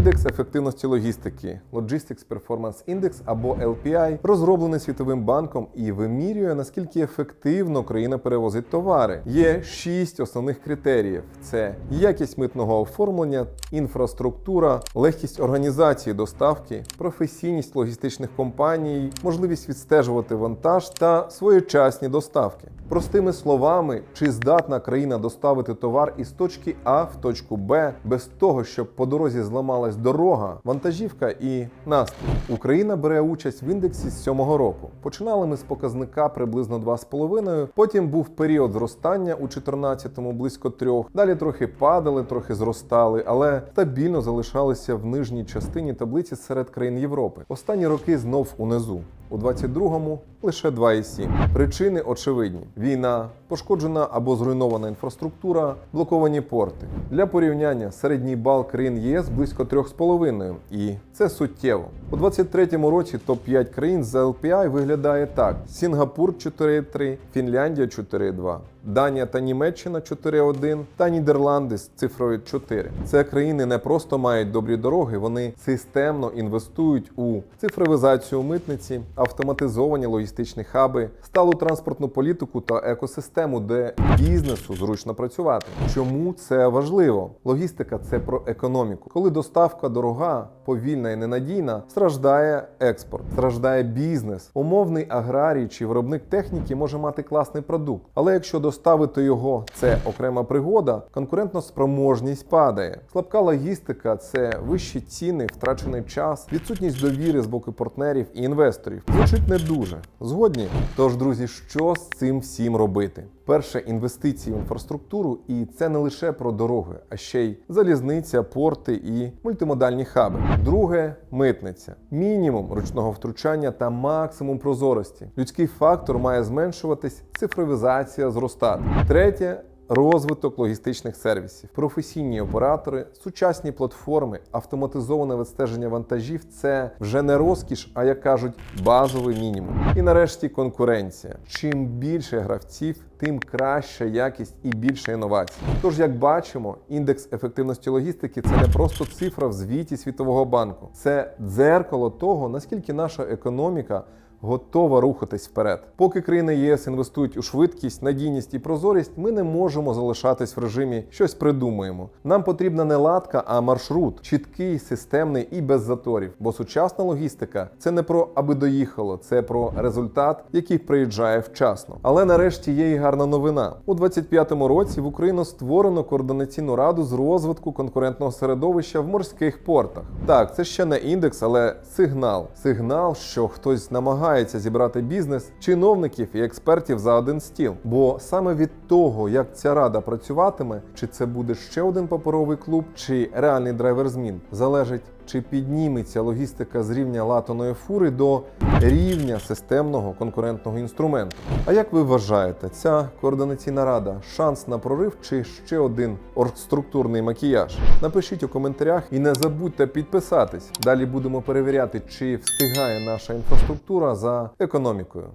Індекс ефективності логістики Logistics Performance Index або LPI розроблений Світовим банком і вимірює наскільки ефективно країна перевозить товари. Є шість основних критеріїв: це якість митного оформлення, інфраструктура, легкість організації доставки, професійність логістичних компаній, можливість відстежувати вантаж та своєчасні доставки. Простими словами, чи здатна країна доставити товар із точки А в точку Б без того, щоб по дорозі зламалась дорога, вантажівка і настрій. Україна бере участь в індексі з сьомого року. Починали ми з показника приблизно 2,5, потім був період зростання у 14-му близько 3, далі трохи падали, трохи зростали, але стабільно залишалися в нижній частині таблиці серед країн Європи. Останні роки знов унизу. У 22-му лише 2,7. Причини очевидні: війна, пошкоджена або зруйнована інфраструктура, блоковані порти. Для порівняння середній бал країн ЄС близько 3,5, і це суттєво. У 23-му році топ-5 країн з LPI виглядає так: Сінгапур 4,3, Фінляндія 4,2. Данія та Німеччина 4,1 та Нідерланди з цифрою 4. Це країни не просто мають добрі дороги, вони системно інвестують у цифровізацію митниці, автоматизовані логістичні хаби, сталу транспортну політику та екосистему, де бізнесу зручно працювати. Чому це важливо? Логістика це про економіку. Коли доставка дорога, повільна і ненадійна, страждає експорт, страждає бізнес. Умовний аграрій чи виробник техніки може мати класний продукт, але якщо доставити його це окрема пригода, конкурентна спроможність падає. Слабка логістика це вищі ціни, втрачений час, відсутність довіри з боку партнерів і інвесторів. Звучить не дуже згодні. Тож, друзі, що з цим всім робити? Перше інвестиції в інфраструктуру, і це не лише про дороги, а ще й залізниця, порти і мультимодальні хаби. Друге митниця, мінімум ручного втручання та максимум прозорості. Людський фактор має зменшуватись, цифровізація зростати. Третє. Розвиток логістичних сервісів, професійні оператори, сучасні платформи, автоматизоване відстеження вантажів це вже не розкіш, а як кажуть, базовий мінімум. І нарешті конкуренція. Чим більше гравців, тим краща якість і більше інновацій. Тож, як бачимо, індекс ефективності логістики це не просто цифра в звіті Світового банку, це дзеркало того, наскільки наша економіка готова рухатись вперед. Поки країни ЄС інвестують у швидкість, надійність і прозорість, ми не можемо залишатись в режимі щось придумуємо. Нам потрібна не латка, а маршрут, чіткий, системний і без заторів. Бо сучасна логістика це не про аби доїхало, це про результат, який приїжджає вчасно. Але нарешті є і гарна новина. У 25-му році в Україну створено координаційну раду з розвитку конкурентного середовища в морських портах. Так, це ще не індекс, але сигнал. Сигнал, що хтось намагається зібрати бізнес, чиновників і експертів за один стіл. Бо саме від того, як ця рада працюватиме, чи це буде ще один паперовий клуб, чи реальний драйвер змін, залежить. Чи підніметься логістика з рівня латаної фури до рівня системного конкурентного інструменту? А як ви вважаєте, ця координаційна рада шанс на прорив чи ще один оргструктурний макіяж? Напишіть у коментарях і не забудьте підписатись. Далі будемо перевіряти, чи встигає наша інфраструктура за економікою.